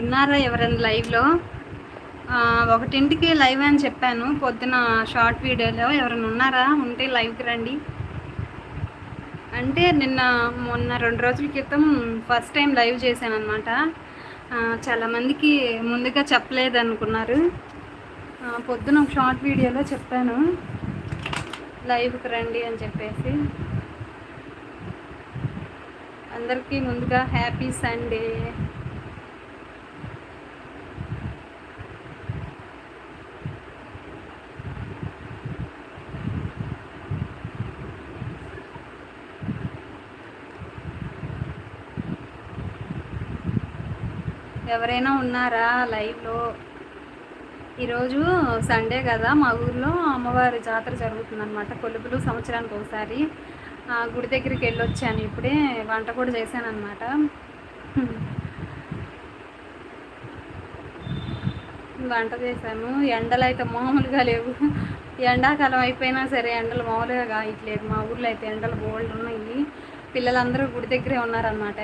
ఉన్నారా ఎవరైనా లైవ్లో ఒకటింటికి లైవ్ అని చెప్పాను. పొద్దున షార్ట్ వీడియోలో ఎవరైనా ఉన్నారా? ఉంటే లైవ్కి రండి. అంటే నిన్న మొన్న రెండు రోజుల క్రితం ఫస్ట్ టైం లైవ్ చేశాను అనమాట చాలామందికి ముందుగా చెప్పలేదు అనుకున్నారు. పొద్దున ఒక షార్ట్ వీడియోలో చెప్పాను. లైవ్కి రండి అని చెప్పేసి. అందరికీ ముందుగా హ్యాపీ సండే ఎవరైనా ఉన్నారా లైవ్లో? ఈరోజు సండే కదా మా ఊర్లో అమ్మవారి జాతర జరుగుతుందనమాట కొలుపులు సంవత్సరానికి ఒకసారి. గుడి దగ్గరికి వెళ్ళొచ్చాను ఇప్పుడే వంట కూడా చేశాను అనమాట వంట చేశాను. ఎండలు అయితే మామూలుగా లేవు. ఎండాకాలం అయిపోయినా సరే ఎండలు మామూలుగా కాయట్లేదు మా ఊర్లో అయితే ఎండలు బోల్డ్ ఉన్నాయి. పిల్లలందరూ గుడి దగ్గరే ఉన్నారనమాట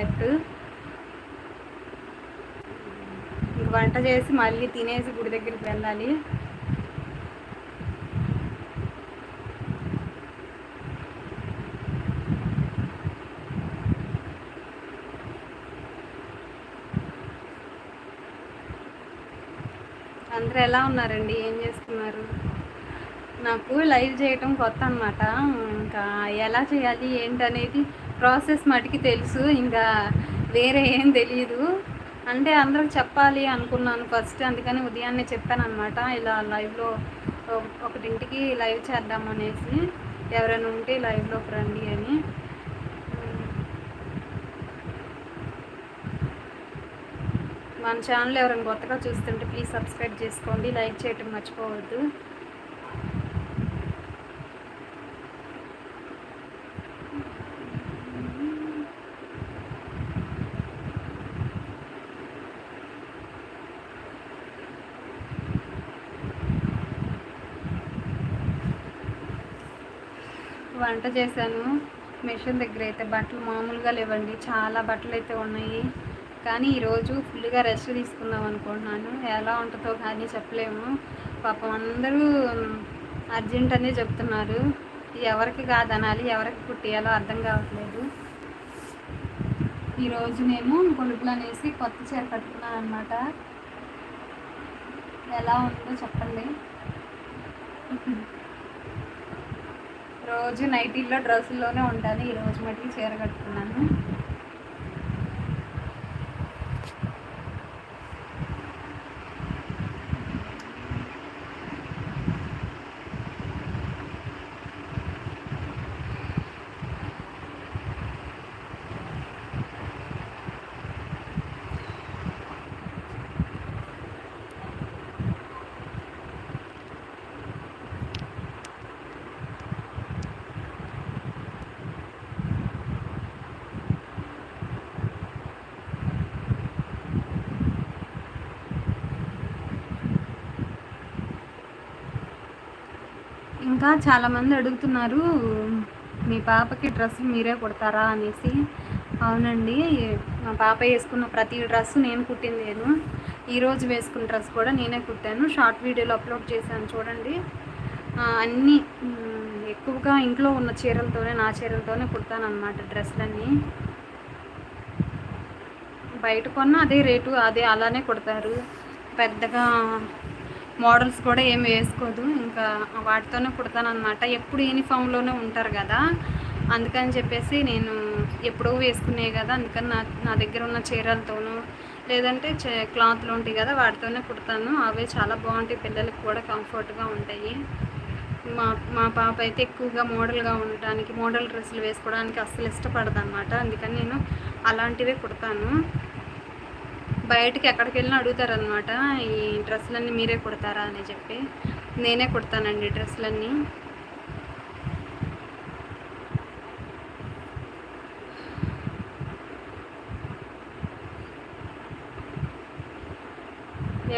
వంట చేసి మళ్ళీ తినేసి గుడి దగ్గరికి వెళ్ళాలి. అందరూ ఎలా ఉన్నారండి? ఏం చేస్తున్నారు? నాకు లైవ్ చేయటం కొత్త అనమాట ఇంకా ఎలా చేయాలి ఏంటనేది ప్రాసెస్ మటుకి తెలుసు. ఇంకా వేరే ఏం తెలియదు అంటే అందరికి చెప్పాలి అనుకున్నాను ఫస్ట్. అందుకని ఉదయాన్నే చెప్పాను అనమాట ఇలా లైవ్లో ఒకటింటికి లైవ్ చేద్దాం అనేసి. ఎవరైనా ఉంటే లైవ్లోకి రండి అని. మన ఛానల్ ఎవరైనా కొత్తగా చూస్తుంటే ప్లీజ్ సబ్స్క్రైబ్ చేసుకోండి. లైక్ చేయటం మర్చిపోవద్దు. వంట చేశాను. మిషన్ దగ్గర అయితే బట్టలు మామూలుగా లేవండి. చాలా బట్టలు అయితే ఉన్నాయి. కానీ ఈరోజు ఫుల్గా రెస్ట్ తీసుకుందాం అనుకుంటున్నాను. ఎలా ఉంటుందో కానీ చెప్పలేము. పాపం అందరూ అర్జెంట్ అనే చెప్తున్నారు. ఎవరికి కాదనాలి ఎవరికి కుట్టియాలో అర్థం కావట్లేదు. ఈరోజు నేను గొడుగులు అనేసి కొత్త చీర కట్టుకున్నాను అనమాట ఎలా ఉందో చెప్పండి. రోజు నైటీల్లో డ్రెస్సుల్లోనే ఉంటాను. ఈరోజు మటుకు చీర కట్టుకున్నాను. ఇంకా చాలామంది అడుగుతున్నారు మీ పాపకి డ్రెస్సులు మీరే కుడతారా? అనేసి. అవునండి మా పాప వేసుకున్న ప్రతి డ్రెస్సు నేను కుట్టింది నేను ఈరోజు వేసుకున్న డ్రెస్ కూడా నేనే కుట్టాను. షార్ట్ వీడియోలో అప్లోడ్ చేశాను చూడండి. అన్నీ ఎక్కువగా ఇంట్లో ఉన్న చీరలతోనే నా చీరలతోనే కుడతాను అనమాట డ్రెస్లన్నీ బయట కొన్న అదే రేటు అదే అలానే కుడతారు. పెద్దగా మోడల్స్ కూడా ఏమి వేసుకోదు. ఇంకా వాటితోనే కుడతానమాట ఎప్పుడు యూనిఫామ్లోనే ఉంటారు కదా. అందుకని చెప్పేసి నేను ఎప్పుడో వేసుకునే కదా. అందుకని నా నా దగ్గర ఉన్న చీరలతోనూ లేదంటే క్లాత్లు ఉంటాయి కదా వాటితోనే కుడతాను. అవే చాలా బాగుంటాయి. పిల్లలకి కూడా కంఫర్ట్గా ఉంటాయి. మా మా పాప అయితే ఎక్కువగా మోడల్గా ఉండటానికి మోడల్ డ్రెస్సులు వేసుకోవడానికి అస్సలు ఇష్టపడదన్నమాట. అందుకని నేను అలాంటివే కుడతాను. బయటకి ఎక్కడికి వెళ్ళినా అడుగుతారనమాట ఈ డ్రెస్సులన్నీ మీరే కుడతారా అని చెప్పి. నేనే కుడతానండి డ్రెస్సులన్నీ.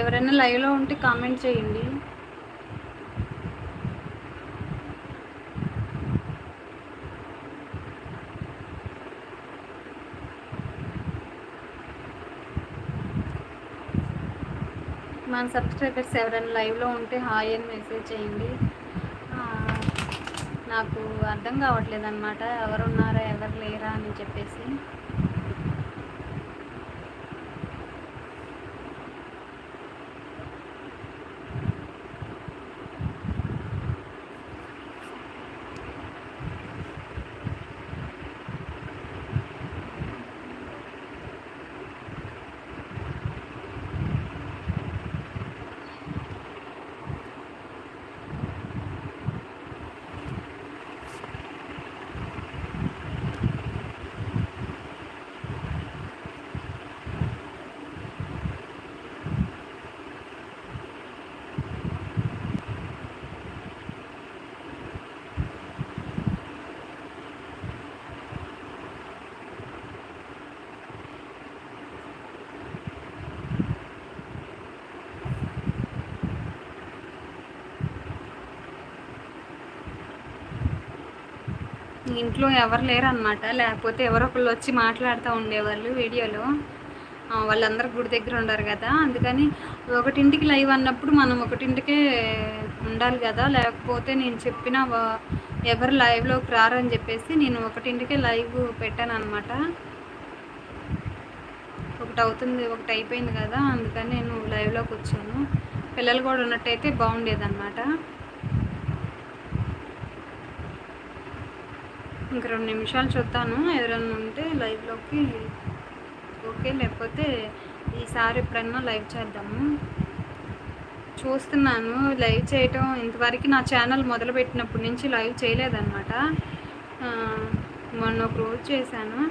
ఎవరైనా లైవ్లో ఉంటే కామెంట్ చేయండి. మన సబ్స్క్రైబర్స్ ఎవరైనా లైవ్లో ఉంటే హాయ్ అని మెసేజ్ చేయండి. నాకు అర్థం కావట్లేదు అనమాట ఎవరు ఉన్నారా ఎవరు లేరా అని చెప్పేసి. ఇంట్లో ఎవరు లేరు అనమాట లేకపోతే ఎవరో ఒకళ్ళు వచ్చి మాట్లాడుతూ ఉండేవాళ్ళు వీడియోలో. వాళ్ళందరూ గుడి దగ్గర ఉండరు కదా. అందుకని ఒకటింటికి లైవ్ అన్నప్పుడు మనం ఒకటింటికే ఉండాలి కదా. లేకపోతే నేను చెప్పిన ఎవరు లైవ్లోకి రారని చెప్పేసి నేను ఒకటింటికే లైవ్ పెట్టాను అనమాట ఒకటి అవుతుంది ఒకటి అయిపోయింది కదా. అందుకని నేను లైవ్లోకి వచ్చాను పిల్లలు కూడా ఉన్నట్టయితే బాగుండేది ఇంక రెండు నిమిషాలు చూద్దాను. ఎవరైనా ఉంటే లైవ్లోకి ఓకే లేకపోతే ఈసారి ఎప్పుడన్నా లైవ్ చేద్దాము. చూస్తున్నాను. లైవ్ చేయటం ఇంతవరకు నా ఛానల్ మొదలుపెట్టినప్పటి నుంచి లైవ్ చేయలేదన్నమాట. మొన్న ఒక రోజు చేశాను.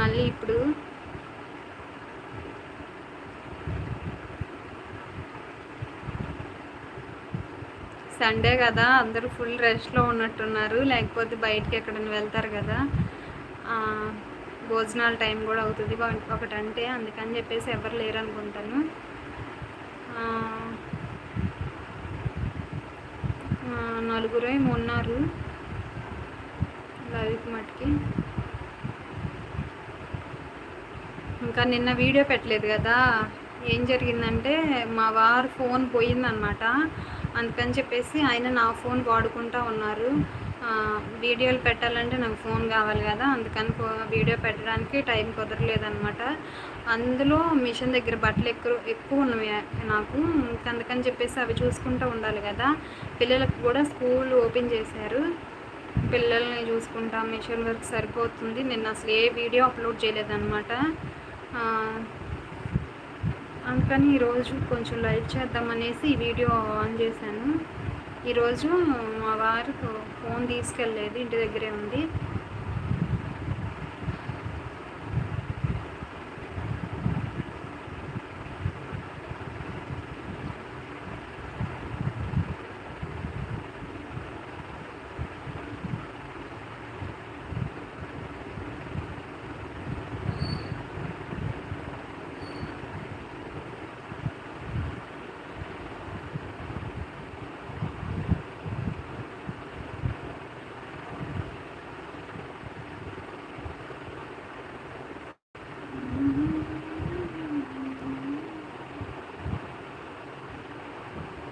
మళ్ళీ ఇప్పుడు సండే కదా అందరూ ఫుల్ రెస్ట్లో ఉన్నట్టున్నారు. లేకపోతే బయటికి ఎక్కడైనా వెళ్తారు కదా. భోజనాల టైం కూడా అవుతుంది. ఒకటంటే అందుకని చెప్పేసి ఎవరు లేరు అనుకుంటాను నలుగురే ఉన్నారు లవికి మటుకి. ఇంకా నిన్న వీడియో పెట్టలేదు కదా. ఏం జరిగిందంటే మా వారు ఫోన్ పోయిందనమాట. అందుకని చెప్పేసి ఆయన నా ఫోన్ వాడుకుంటూ ఉన్నారు. వీడియోలు పెట్టాలంటే నాకు ఫోన్ కావాలి కదా అందుకని వీడియో పెట్టడానికి టైం కుదరలేదనమాట అందులో మిషన్ దగ్గర బట్టలు ఎక్కువ ఎక్కువ ఉన్నవి నాకు. అందుకని చెప్పేసి అవి చూసుకుంటూ ఉండాలి కదా. పిల్లలకు కూడా స్కూల్ ఓపెన్ చేశారు. పిల్లల్ని చూసుకుంటా మిషన్ వర్క్ సరిపోతుంది. నేను అసలు ఏ వీడియో అప్లోడ్ చేయలేదన్నమాట. అందుకని ఈరోజు కొంచెం లైవ్ చేద్దామనేసి ఈ వీడియో ఆన్ చేశాను. ఈరోజు మా వారు ఫోన్ తీసుకెళ్ళలేదు ఇంటి దగ్గరే ఉంది.